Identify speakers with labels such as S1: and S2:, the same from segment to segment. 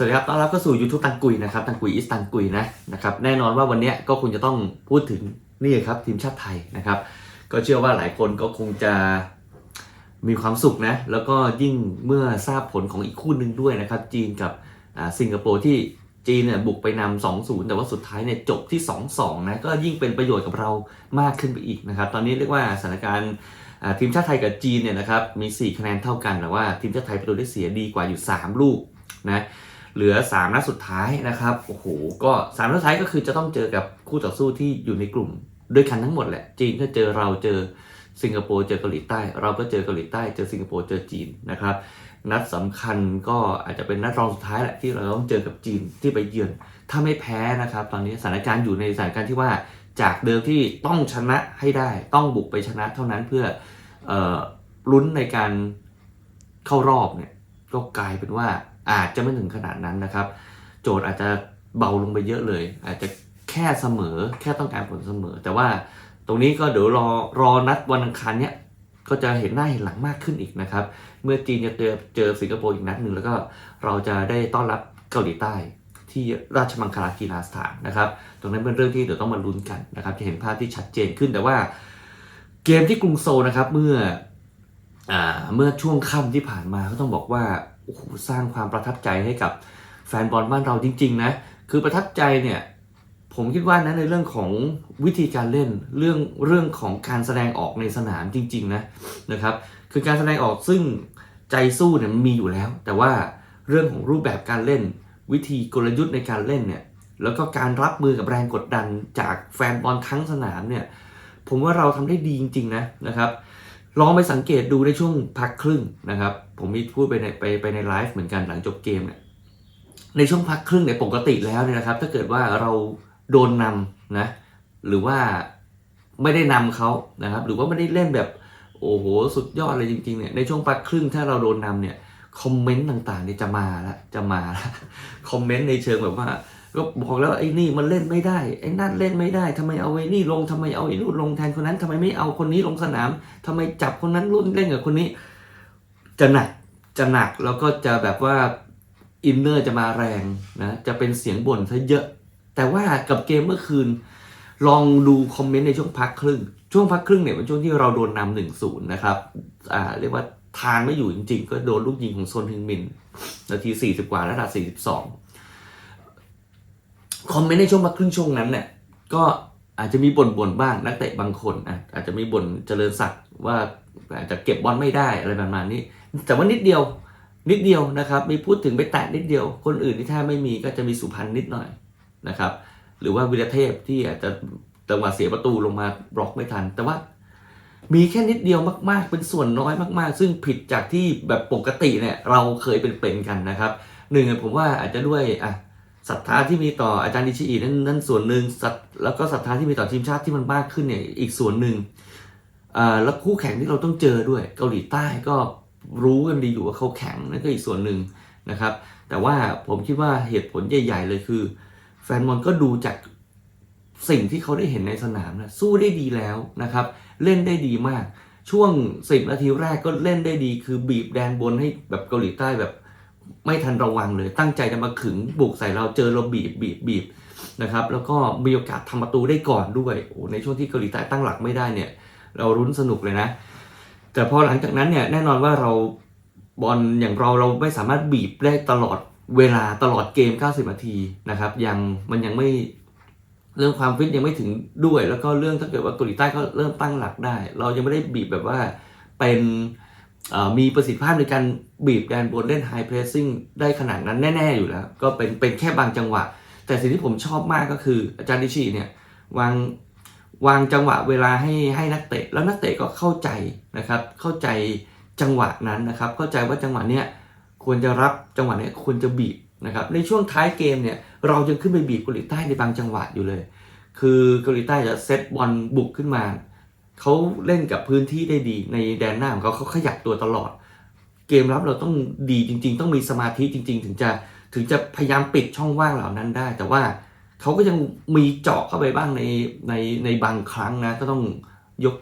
S1: วัสดีครับ ต้อนรับเข้าสู่ YouTube ตังกุยนะครับ ตังกุยอิสตังกุยนะนะครับ แน่นอนว่าวันนี้ก็คงจะต้องพูดถึงนี่ครับทีมชาติไทยนะครับ ก็เชื่อว่าหลายคนก็คงจะมีความสุขนะ แล้วก็ยิ่งเมื่อทราบผลของอีกคู่หนึ่งด้วยนะครับ จีนกับสิงคโปร์ที่จีนเนี่ยบุกไปนำ2-0 แต่ว่าสุดท้ายเนี่ยจบที่ 2-2 นะ ก็ยิ่งเป็นประโยชน์กับเรามากขึ้นไปอีกนะครับ ตอนนี้เรียกว่าสถานการณ์ทีมชาติไทยกับจีนเนี่ยนะครับมี 4 คะแนนเท่ากันแต่ว่าทีมชาติไทยประตูได้เสียดีกว่าอยู่ 3 ลูกนะ เหลือ3นัดสุดท้ายนะครับโอ้โหก็3นัดสุดท้ายก็คือจะต้องเจอกับคู่ต่อสู้ที่อยู่ในกลุ่ม ด้วยกันทั้งหมดแหละ จีนก็เจอเราเจอสิงคโปร์เจอเกาหลีใต้ เราก็เจอเกาหลีใต้เจอสิงคโปร์เจอจีนนะครับ นัดสำคัญก็อาจจะเป็นนัดรองสุดท้ายแหละที่เราต้องเจอกับจีนที่ไปเยือน ถ้าไม่แพ้นะครับ ตอนนี้สถานการณ์อยู่ในสถานการณ์ที่ว่าจากเดิมที่ต้องชนะให้ได้ ต้องบุกไปชนะเท่านั้นเพื่อออลุ้นในการเข้ารอบเนี่ยก็กลายเป็นว่า อาจจะไม่ถึงขนาดนั้นนะครับ โจทย์อาจจะเบาลงไปเยอะเลย อาจจะแค่เสมอแค่ต้องการผลเสมอ แต่ว่าตรงนี้ก็เดี๋ยวรอรอนัดวันอังคารเนี้ยก็จะเห็นหน้าเห็นหลังมากขึ้นอีกนะครับ เมื่อจีนจะเจอเจอสิงคโปร์อีกนัดหนึ่งแล้วก็เราจะได้ต้อนรับเกาหลีใต้ ที่ราชมังคลากีฬาสถานนะครับ ตรงนั้นเป็นเรื่องที่เดี๋ยวต้องมาลุ้นกันนะครับ จะเห็นภาพที่ชัดเจนขึ้นแต่ว่าเกมที่กรุงโซลนะครับเมื่ออเมื่อช่วงค่ำที่ผ่านมาก็ต้องบอกว่า โอ้โหสร้างความประทับใจให้กับแฟนบอลบ้านเราจริง ๆ นะ คือประทับใจเนี่ยผมคิดว่านะในเรื่องของวิธีการเล่นเรื่องเรื่องของการแสดงออกในสนามจริง ๆ นะนะครับ คือการแสดงออกซึ่งใจสู้เนี่ยมีอยู่แล้ว แต่ว่าเรื่องของรูปแบบการเล่น วิธีกลยุทธ์ในการเล่นเนี่ยแล้วก็การรับมือกับแรงกดดันจากแฟนบอลทั้งสนามเนี่ยผมว่าเราทำได้ดีจริง ๆ นะนะครับ ลองไปสังเกตดูในช่วงพักครึ่งนะครับ ผมมีพูดไปในไปไปในไลฟ์เหมือนกันหลังจบเกมเนี่ยในช่วงพักครึ่งเนี่ยปกติแล้วเนี่ยนะครับ ถ้าเกิดว่าเราโดนนำนะหรือว่าไม่ได้นำเขานะครับ หรือว่าไม่ได้เล่นแบบโอ้โหสุดยอดเลยจริงๆเนี่ยในช่วงพักครึ่งถ้าเราโดนนำเนี่ยคอมเมนต์ต่างๆเนี่ยจะมาละจะมาละคอมเมนต์ในเชิงแบบว่า ก็บอกแล้วไอ้นี่มันเล่นไม่ได้ไอ้นั่นเล่นไม่ได้ทำไมเอาไอ้นี่ลงทำไมเอาไอ้นู่นลงแทนคนนั้นทำไมไม่เอาคนนี้ลงสนามทำไมจับคนนั้นรุ่นเล่นกับคนนี้ จะหนักจะหนักแล้วก็จะแบบว่าอินเนอร์จะมาแรงนะจะเป็นเสียงบ่นซะเยอะ แต่ว่ากับเกมเมื่อคืน ลองดูคอมเมนต์ในช่วงพักครึ่ง ช่วงพักครึ่งเนี่ยเป็นช่วงที่เราโดนนำหนึ่งศูนย์นะครับอ่าเรียกว่าทานไม่อยู่จริง ๆ ก็โดนลูกยิงของโซนฮึงมิน นาที 40 กว่าระดับ42 คอมเมนต์ในช่วงพักครึ่งช่วงนั้นเนี่ยก็อาจจะมีบ่นบ่นๆบ้างนักเตะบางคนอะอาจจะมีบ่นเจริญศักดิ์ว่าอาจจะเก็บบอลไม่ได้อะไรประมาณนี้ แต่ว่านิดเดียวนิดเดียวนะครับมีพูดถึงไปแตะนิดเดียว คนอื่นที่ถ้าไม่มีก็จะมีสุพรรณนิดหน่อยนะครับหรือว่าวิรเทพที่อาจจะจังหวะเสียประตูลงมาบล็อกไม่ทัน แต่ว่ามีแค่นิดเดียวมากๆ เป็นส่วนน้อยมากๆ ซึ่งผิดจากที่แบบปกติเนี่ยเราเคยเป็นเป็นๆกันนะครับหนึ่งผมว่าอาจจะด้วยอะ ศรัทธาที่มีต่ออาจารย์ดิชิอินั่นนั่นส่วนหนึ่งแล้วก็ศรัทธาที่มีต่อทีมชาติที่มันมากขึ้นเนี่ยอีกส่วนหนึ่งแล้วคู่แข่งที่เราต้องเจอด้วยเกาหลีใต้ก็รู้กันดีอยู่ว่าเขาแข็งนั่นก็อีกส่วนหนึ่งนะครับ แต่ว่าผมคิดว่าเหตุผลใหญ่ ๆ เลยคือ แฟนบอลก็ดูจากสิ่งที่เขาได้เห็นในสนามนะสู้ได้ดีแล้วนะครับ เล่นได้ดีมาก ช่วง 10 นาทีแรกก็เล่นได้ดี คือบีบแดนบนให้แบบเกาหลีใต้แบบ ไม่ทันระวังเลย ตั้งใจจะมาขึงบุกใส่เราเจอเราบีบบีบบีบนะครับ แล้วก็มีโอกาสทำประตูได้ก่อนด้วยโอ้ในช่วงที่เกาหลีใต้ตั้งหลักไม่ได้เนี่ย เรารุ้นสนุกเลยนะ แต่พอหลังจากนั้นเนี่ยแน่นอนว่าเราบอลอย่างเราเราไม่สามารถบีบได้ตลอดเวลาตลอดเกม 90 นาทีนะครับยังมันยังไม่เรื่องความฟิตยังไม่ถึงด้วย แล้วก็เรื่องถ้าเกิดว่าเกาหลีใต้ก็เริ่มตั้งหลักได้ เรายังไม่ได้บีบแบบว่าเป็น มีประสิทธิภาพในการบีบแดนบนเล่นไฮเพรสซิ่งได้ขนาดนั้นแน่ ๆ อยู่แล้ว ก็เป็นเป็นแค่บางจังหวะ แต่สิ่งที่ผมชอบมากก็คืออาจารย์ดิชีเนี่ยวางวางจังหวะเวลาให้ให้นักเตะ แล้วนักเตะก็เข้าใจนะครับ เข้าใจจังหวะนั้นนะครับ เข้าใจว่าจังหวะเนี้ยควรจะรับจังหวะเนี้ยควรจะบีบนะครับในช่วงท้ายเกมเนี่ยเรายังขึ้นไปบีบเกาหลีใต้ในบางจังหวะอยู่เลย คือเกาหลีใต้จะเซตบอลบุกขึ้นมา เขาเล่นกับพื้นที่ได้ดีในแดนหน้าของเขาเขาขยับตัวตลอด เกมรับเราต้องดีจริง ๆ ต้องมีสมาธิจริง ๆ ถึงจะถึงจะพยายามปิดช่องว่างเหล่านั้นได้ แต่ว่าเขาก็ยังมีเจาะเข้าไปบ้างในในในบางครั้งนะก็ต้องยก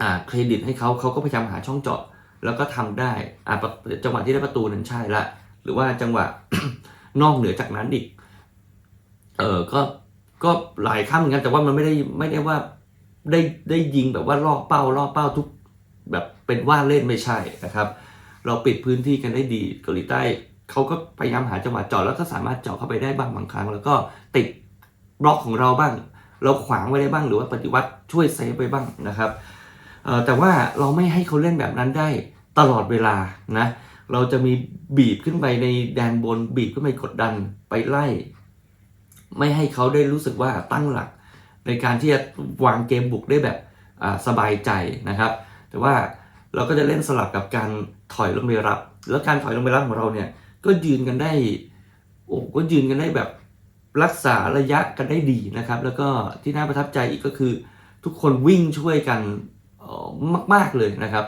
S1: อ่าเครดิตให้เขาเขาก็พยายามหาช่องเจาะแล้วก็ทำได้อ่าจังหวะที่ได้ประตูนั้นใช่ละหรือว่าจังหวะนอกเหนือจากนั้นอีกเออก็ก็หลายครั้งเหมือนกันแต่ว่ามันไม่ได้ไม่ได้ว่า ได้ได้ยิงแบบว่าล่อเป้าล่อเป้าทุกแบบเป็นว่าเล่นไม่ใช่นะครับ เราปิดพื้นที่กันได้ดีเกาหลีใต้เขาก็พยายามหาจังหวะเจาะแล้วก็สามารถเจาะเข้าไปได้บ้างบางครั้ง แล้วก็ติดบล็อกของเราบ้าง เราขวางไว้ได้บ้างหรือว่าปฏิวัติช่วยเซฟไปบ้างนะครับแต่ว่าเราไม่ให้เขาเล่นแบบนั้นได้ตลอดเวลานะเราจะมีบีบขึ้นไปในแดนบนบีบขึ้นไปกดดันไปไล่ ไม่ให้เขาได้รู้สึกว่าตั้งหลัก ในการที่จะวางเกมบุกได้แบบสบายใจนะครับ แต่ว่าเราก็จะเล่นสลับกับการถอยลงไปรับ แล้วการถอยลงไปรับของเราเนี่ยก็ยืนกันได้โอ้ก็ยืนกันได้แบบรักษาระยะกันได้ดีนะครับ แล้วก็ที่น่าประทับใจอีกก็คือ ทุกคนวิ่งช่วยกันมาก ๆเลยนะครับ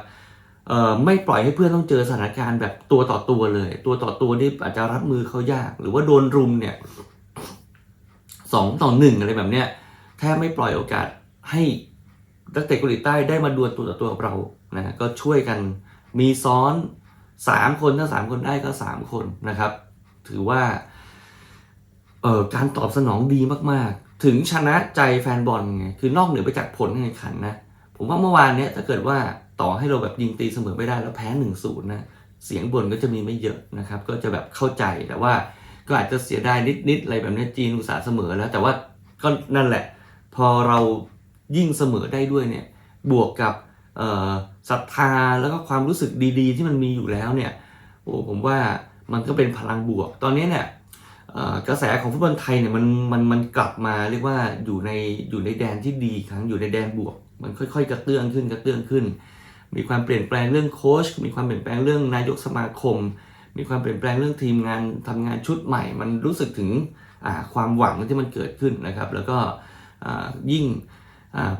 S1: ไม่ปล่อยให้เพื่อนต้องเจอสถานการณ์แบบตัวต่อตัวเลย ตัวต่อตัวนี่อาจจะรับมือเขายาก หรือว่าโดนรุมเนี่ยสองต่อหนึ่งอะไรแบบเนี้ย แทบไม่ปล่อยโอกาสให้นักเตะเกาหลีใต้ได้มาดวลตัวต่อตัวกับเรานะก็ช่วยกันมีซ้อน 3 คนถ้า 3 คนได้ก็ 3 คนนะครับ ถือว่าเอ่อการตอบสนองดีมากๆ ถึงชนะใจแฟนบอลไงคือนอกเหนือไปจากผลการแข่งขันนะผมว่าเมื่อวานเนี้ยถ้าเกิดว่าต่อให้เราแบบยิงตีเสมอไม่ได้แล้วแพ้1นศูนย์นะเสียงบ่นก็จะมีไม่เยอะนะครับ ก็จะแบบเข้าใจแต่ว่าก็อาจจะเสียดายนิดๆอะไรแบบนี้จีนอุตสาห์เสมอแล้ว แต่ว่าก็นั่นแหละ พอเรายิ่งเสมอได้ด้วยเนี่ยบวกกับศรัทธาแล้วก็ความรู้สึกดีๆ ที่มันมีอยู่แล้วเนี่ยโอ้ผมว่ามันก็เป็นพลังบวก ตอนนี้เนี่ยกระแสของฟุตบอลไทยเนี่ยมันมันมันกลับมาเรียกว่าอยู่ในอยู่ในแดนที่ดีครั้งอยู่ในแดนบวก มันค่อยๆ กระเตื้องขึ้นกระเตื้องขึ้น มีความเปลี่ยนแปลงเรื่องโค้ชมีความเปลี่ยนแปลงเรื่องนายกสมาคม มีความเปลี่ยนแปลงเรื่องทีมงานทำงานชุดใหม่ มันรู้สึกถึงความหวังที่มันเกิดขึ้นนะครับ แล้วก็ ยิ่ง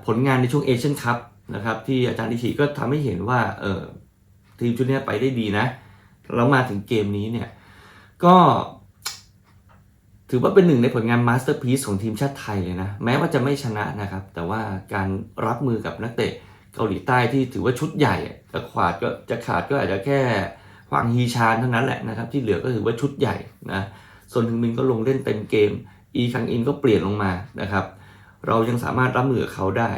S1: ผลงานในช่วงเอเชียนคัพนะครับที่อาจารย์ดิชิก็ทำให้เห็นว่าเออทีมชุดนี้ไปได้ดีนะ แล้วมาถึงเกมนี้เนี่ย ก็ถือว่าเป็นหนึ่งในผลงานมาสเตอร์พี e ของทีมชาติไทยเลยนะ แม้ว่าจะไม่ชนะนะครับ แต่ว่าการรับมือกับนักเตะเกาหลีใต้ที่ถือว่าชุดใหญ่จะขาดก็จะขาดก็อาจจะแค่หวางฮีชานเท่านั้นแหละนะครับ ที่เหลือก็ถือว่าชุดใหญ่นะส่วนถึงมินก็ลงเล่นเต็มเกม อีคังอินก็เปลี่ยนลงมานะครับ เรายังสามารถรับมือกับเขาได้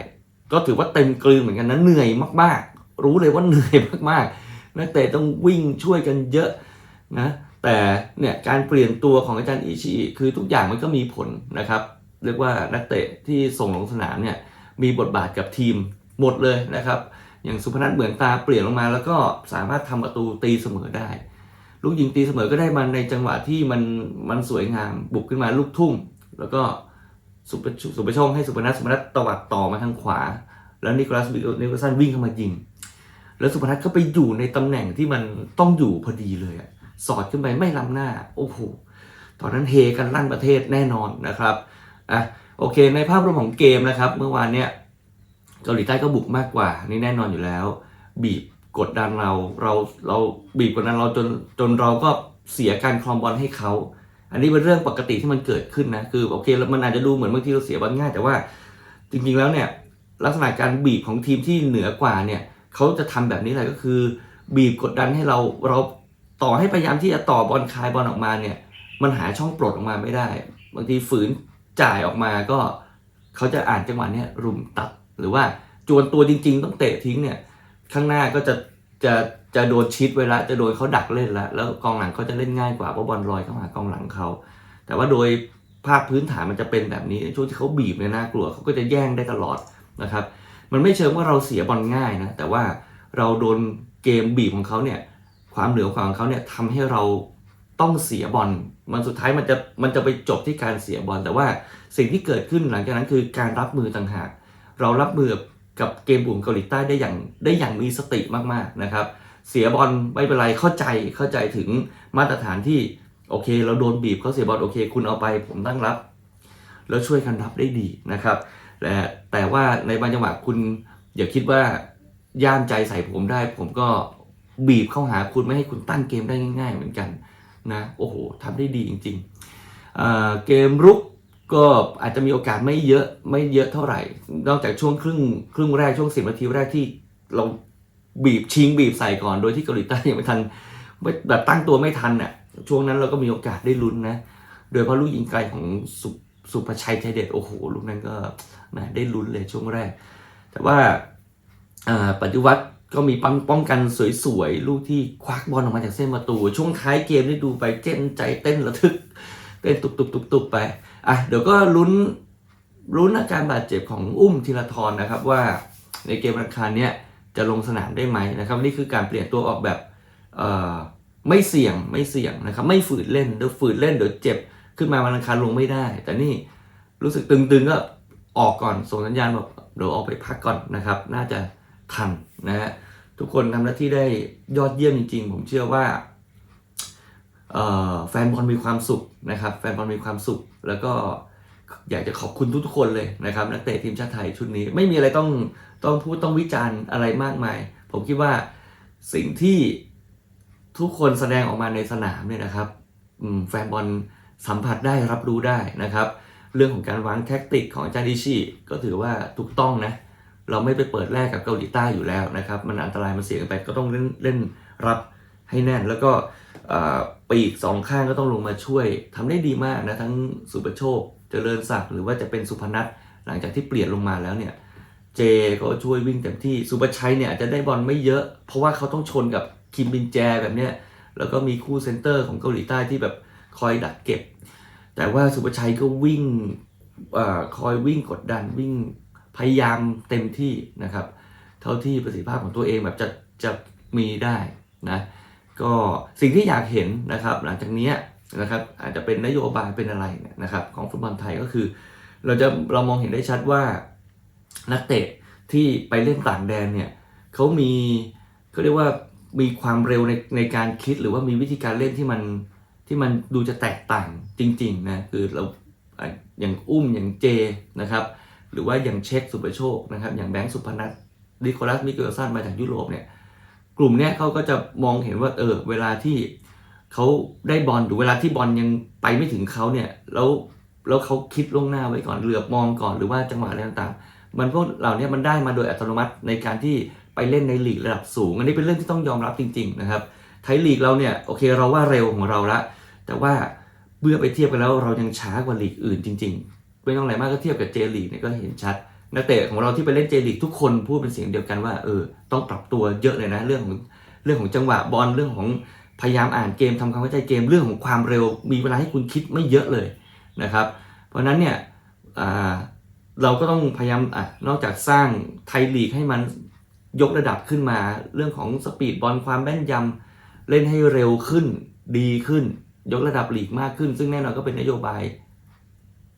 S1: ก็ถือว่าเต็มกลืนเหมือนกันนะเหนื่อยมากๆ รู้เลยว่าเหนื่อยมากๆนักเตะต้องวิ่งช่วยกันเยอะนะแต่เนี่ยการเปลี่ยนตัวของอาจารย์อิชิคือทุกอย่างมันก็มีผลนะครับเรียกว่านักเตะที่ส่งลงสนามเนี่ยมีบทบาทกับทีมหมดเลยนะครับ อย่างสุพนัทเหมือนตาเปลี่ยนลงมา แล้วก็สามารถทำประตูตีเสมอได้ ลูกยิงตีเสมอก็ได้มันในจังหวะที่มันมันสวยงามบุกขึ้นมาลูกทุ่มแล้วก็ สุปสุปชคให้สุพนัทสุพนัทตวัดต่อมาทางขวา แล้วนิโคลัสนิโคลัสันวิ่งเข้ามายิง แล้วสุพนัทก็ไปอยู่ในตำแหน่งที่มันต้องอยู่พอดีเลยอะสอดขึ้นไปไม่ล้ำหน้า โอ้โหตอนนั้นเฮกันลั่นประเทศแน่นอนนะครับอะโอเค ในภาพรวมของเกมนะครับ เมื่อวานเนี้ยเกาหลีใต้ก็บุกมากกว่า นี่แน่นอนอยู่แล้ว บีบกดดันเราเราเราบีบกดดันเราจนจนเราก็เสียการครองบอลให้เขา อันนี้เป็นเรื่องปกติที่มันเกิดขึ้นนะคือโอเคมันอาจจะดูเหมือนบางทีเราเสียบอลง่าย แต่ว่าจริงๆแล้วเนี่ยลักษณะการบีบของทีมที่เหนือกว่าเนี่ยเขาจะทำแบบนี้แหละก็คือ บีบกดดันให้เราเราต่อให้พยายามที่จะต่อบอลคายบอลออกมาเนี่ย มันหาช่องปลดออกมาไม่ได้ บางทีฝืนจ่ายออกมาก็เขาจะอ่านจังหวะเนี้ยรุมตัด หรือว่าจวนตัวจริง ๆ ต้องเตะทิ้งเนี่ย ข้างหน้าก็จะ จะจะโดนชิดไว้ละจะโดนเขาดักเล่นละแล้วกองหลังเขาจะเล่นง่ายกว่าเพราะบอลลอยเข้าหากองหลังเขาแต่ว่าโดยภาพพื้นฐานมันจะเป็นแบบนี้ช่วงที่เขาบีบเนี่ยน่ากลัวเขาก็จะแย่งได้ตลอดนะครับ มันไม่เชิงว่าเราเสียบอลง่ายนะแต่ว่าเราโดนเกมบีบของเขาเนี่ยความเหนือของเขาเนี่ยทำให้เราต้องเสียบอลมันสุดท้ายมันจะมันจะไปจบที่การเสียบอลแต่ว่าสิ่งที่เกิดขึ้นหลังจากนั้นคือการรับมือต่างหาก เรารับมือกับับเกมบุ่มเกาหลีใต้ได้อย่างได้อย่างมีสติมากๆนะครับ เสียบอลไม่เป็นไรเข้าใจเข้าใจถึงมาตรฐานที่โอเค เราโดนบีบเขาเสียบอลโอเค คุณเอาไปผมตั้งรับ แล้วช่วยกันรับได้ดีนะครับแต่แต่ว่าในบางจังหวะคุณอย่าคิดว่าย่ามใจใส่ผมได้ ผมก็บีบเข้าหาคุณไม่ให้คุณตั้งเกมได้ง่าย ๆ เหมือนกันนะโอ้โหทำได้ดีจริงๆเเกมรุก ก็อาจจะมีโอกาสไม่เยอะไม่เยอะเท่าไหร่ นอกจากช่วงครึ่งครึ่งแรกช่วงสิบนาทีแรกที่เราบีบชิงบีบใส่ก่อนโดยที่เกาหลีใต้ยังไม่ทันไม่แบบตั้งตัวไม่ทันน่ะช่วงนั้นเราก็มีโอกาสได้ลุ้นนะ โดยเฉพาะลูกยิงไกลของสุสุภชัยไทยเด็ดโอ้โหลูกนั้นก็ได้ลุ้นเลยช่วงแรก แต่ว่าปฏิวัติก็มีป้องป้องกันสวยๆ ลูกที่ควักบอลออกมาจากเส้นประตู ช่วงท้ายเกมได้ดูไปเต้นใจเต้นระทึก เต้นตุบตุบตุบตุบไป อะเดี๋ยวก็ลุ้นลุ้นอาการบาดเจ็บของอุ้มธีรทรนะครับว่าในเกมวันอังคารเนี้ยจะลงสนามได้ไหมนะครับนี่คือการเปลี่ยนตัวออกแบบไม่เสี่ยงไม่เสี่ยงนะครับไม่ฝืนเล่นเดี๋ยวฝืนเล่นเดี๋ยวเจ็บขึ้นมาวันอังคารลงไม่ได้ แต่นี่รู้สึกตึงๆก็ออกก่อนส่งสัญญาณบอกเดี๋ยวออกไปพักก่อนนะครับ น่าจะทันนะฮะทุกคนทำหน้าที่ได้ยอดเยี่ยมจริงๆ ผมเชื่อว่าแฟนบอลมีความสุข นะครับแฟนบอลมีความสุข แล้วก็อยากจะขอบคุณทุกๆคนเลยนะครับนักเตะทีมชาติไทยชุดนี้ ไม่มีอะไรต้องต้องพูดต้องวิจารณ์อะไรมากมาย ผมคิดว่าสิ่งที่ทุกคนแสดงออกมาในสนามเนี่ยนะครับแฟนบอลสัมผัสได้รับรู้ได้นะครับ เรื่องของการวางแท็กติกของอาจารย์ดิชิก็ถือว่าถูกต้องนะเราไม่ไปเปิดแรกกับเกาหลีใต้อยู่แล้วนะครับ มันอันตรายมันเสี่ยงไปก็ต้องเล่นเล่นรับให้แน่น แล้วก็ ปีกสองข้างก็ต้องลงมาช่วยทำได้ดีมากนะทั้งสุประโชคเจริญศักดิ์หรือว่าจะเป็นสุพนัทหลังจากที่เปลี่ยนลงมาแล้วเนี่ยเจก็ช่วยวิ่งเต็มที่สุประชัยเนี่ยอาจจะได้บอลไม่เยอะ เพราะว่าเขาต้องชนกับคิมบินแจแบบเนี้ยแล้วก็มีคู่เซนเตอร์ของเกาหลีใต้ที่แบบคอยดักเก็บ แต่ว่าสุประชัยก็วิ่งอคอยวิ่งกดดันวิ่งพยายามเต็มที่นะครับ เท่าที่ประสิทธิภาพของตัวเองแบบจะจะมีได้นะ ก็สิ่งที่อยากเห็นนะครับ หลังจากนี้นะครับอาจจะเป็นนโยบายเป็นอะไรเนี่ยนะครับของฟุตบอลไทยก็คือ เราจะเรามองเห็นได้ชัดว่านักเตะที่ไปเล่นต่างแดนเนี่ยเขามีเขาเรียกว่ามีความเร็วในในการคิดหรือว่ามีวิธีการเล่นที่มันที่มันดูจะแตกต่างจริงๆนะคือเราอย่างอุ้มอย่างเจนะครับหรือว่าอย่างเช็คสุประโชคนะครับอย่างแบงค์สุพนัทดิโคลัสมิเกลสันมาจากยุโรปเนี่ย ลุ่มเนี้ยเขาก็จะมองเห็นว่าเออเวลาที่เขาได้บอลหรือเวลาที่บอลยังไปไม่ถึงเขาเนี่ยแล้วแล้วเขาคิดล่วงหน้าไว้ก่อนเหลือบมองก่อนหรือว่าจังหวะอะไรต่างๆ มันพวกเหล่านี้มันได้มาโดยอัตโนมัติในการที่ไปเล่นในลีกระดับสูง อันนี้เป็นเรื่องที่ต้องยอมรับจริง ๆ นะครับไทยลีกเราเนี่ยโอเคเราว่าเร็วของเราละแต่ว่าเมื่อไปเทียบกันแล้วเรายังช้ากว่าลีกอื่นจริง ๆ ไม่ต้องอะไรมากก็เทียบกับเจลีกเนี่ยก็เห็นชัด นักเตะของเราที่ไปเล่นเจลีกทุกคนพูดเป็นเสียงเดียวกันว่าเออต้องปรับตัวเยอะเลยนะ เรื่องของเรื่องของจังหวะบอลเรื่องของพยายามอ่านเกมทำความเข้าใจเกมเรื่องของความเร็ว มีเวลาให้คุณคิดไม่เยอะเลยนะครับ เพราะฉะนั้นเนี่ยเราก็ต้องพยายามอนอกจากสร้างไทยลีกให้มันยกระดับขึ้นมา เรื่องของสปีดบอลความแม่นยำเล่นให้เร็วขึ้นดีขึ้น ยกระดับลีกมากขึ้น ซึ่งแน่นอนก็เป็นนโยบาย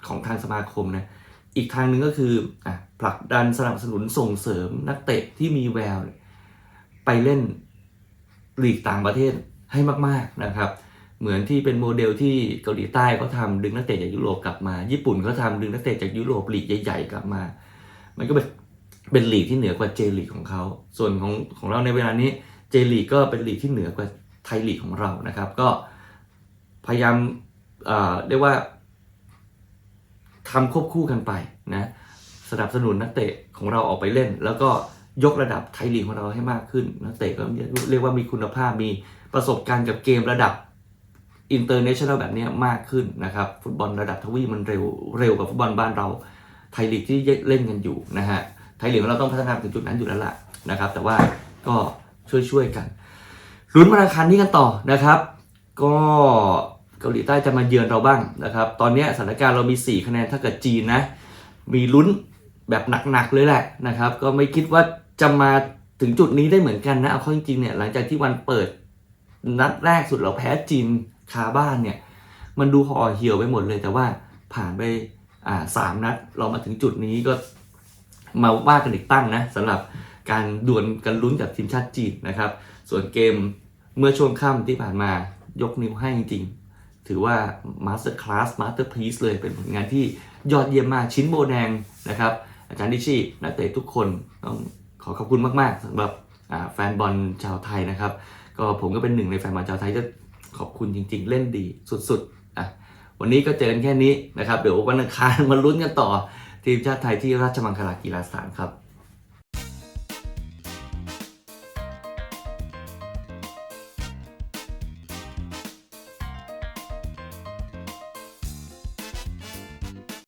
S1: ของทางสมาคมนะ อีกทางหนึ่งก็คืออะผลักดันสนับสนุนส่งเสริมนักเตะที่มีแวว ไปเล่นลีกต่างประเทศให้มาก ๆนะครับ เหมือนที่เป็นโมเดลที่เกาหลีใต้เขาทำดึงนักเตะจากยุโรปกลับมา ญี่ปุ่นเขาทำดึงนักเตะจากยุโรปลีกใหญ่ๆกลับมา มันก็เป็นเป็นลีกที่เหนือกว่าเจลีกของเขา ส่วนของของเราในเวลานี้เจลีกก็เป็นลีกที่เหนือกว่าไทยลีกของเรานะครับ ก็พยายามเอ่อเรียกว่า ทำควบคู่กันไปนะสนับสนุนนักเตะของเราออกไปเล่น แล้วก็ยกระดับไทยลีกของเราให้มากขึ้น นักเตะก็เรียกว่ามีคุณภาพมีประสบการณ์กับเกมระดับอินเตอร์เนชั่นแนลแบบนี้มากขึ้นนะครับ ฟุตบอลระดับทวีมันเร็วเร็วกว่าฟุตบอลบ้านเราไทยลีกที่เล่นกันอยู่นะฮะไทยลีกของเราต้องพัฒนาถึงจุดนั้นอยู่แล้วล่ะนะครับ แต่ว่าก็ช่วยๆกันลุ้นวันอัคานี้กันต่อนะครับ ก็ เกาหลีใต้จะมาเยือนเราบ้างนะครับ ตอนนี้สถานการณ์เรามี 4 คะแนนถ้าเกิดจีนนะ มีลุ้นแบบหนักๆเลยแหละนะครับ ก็ไม่คิดว่าจะมาถึงจุดนี้ได้เหมือนกันนะ เอาเข้าจริงๆเนี่ยหลังจากที่วันเปิดนัดแรกสุดเราแพ้จีนคาบ้านเนี่ย มันดูห่อเหี่ยวไปหมดเลยแต่ว่าผ่านไปอ่าสามนัด เรามาถึงจุดนี้ก็มาว่ากันอีกตั้งนะสำหรับการดวลกันลุ้นกับทีมชาติจีนนะครับ ส่วนเกมเมื่อช่วงค่ำที่ผ่านมายกนิ้วให้จริง ถือว่ามาสเตอร์คลาสมาสเตอร์พีซเลยเป็นผลงานที่ยอดเยี่ยมมากชิ้นโบแดงนะครับ อาจารย์ดิชี่นักเตะทุกคนต้องขอขอบคุณมาก ๆสำหรับแฟนบอลชาวไทยนะครับ ก็ผมก็เป็นหนึ่งในแฟนบอลชาวไทยจะขอบคุณจริง ๆ เล่นดีสุดๆอะวันนี้ก็เจอกันแค่นี้นะครับ เดี๋ยววันอังคารมาลุ้นกันต่อทีมชาติไทยที่ราชมังคลากีฬาสถานครับ